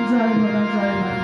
জয় বাবা জয় মা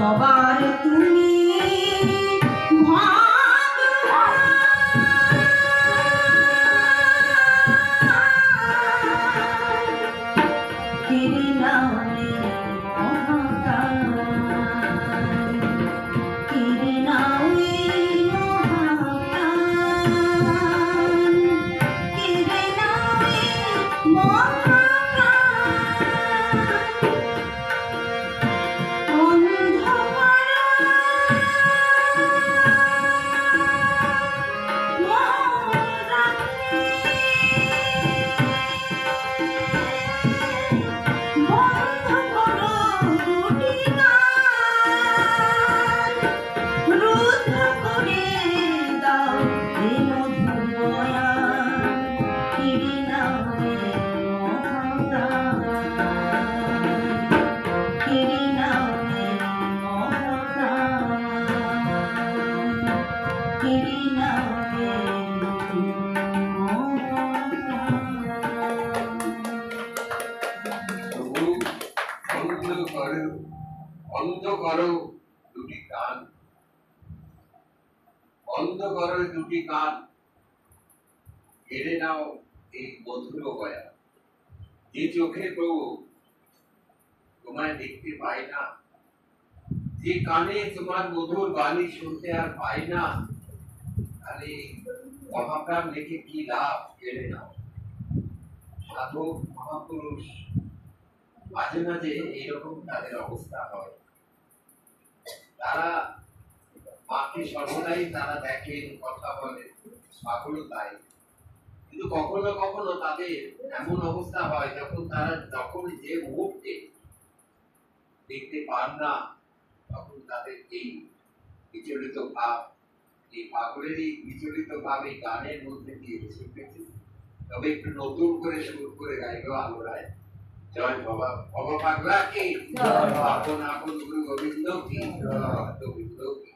好吧 বন্ধ করো দুটি কান। বন্ধ করো দুটি কান। নাও এই মধুর গয়া। যে চোখে প্রভু তোমায় দেখতে পাই না, যে কানে তোমার মধুর বাণী শুনতে আর পাই না, তাহলে মহাপ্রাণ কি লাভ? কেড়ে নাও। সাধক মহাপুরুষ মাঝে মাঝে এইরকম তাদের অবস্থা হয়। তারা মাকে সর্বদাই তারা দেখেন কথা বলেন সকলও তাই। কিন্তু কখনো কখনো তাদের এমন অবস্থা হয় যখন তারা যখন যে মুহূর্তে দেখতে পান না, তখন তাদের এই বিচলিত ভাব, এই পাগলের বিচলিত ভাব এই গানের মধ্যে দিয়ে এসে তবে একটু নতুন করে শুরু করে গাইলো আলোড়ায় জয় বাবা বাবা পাগলা কি। আপন আপন গুরু গোবিন্দ কি গোবিন্দ কি।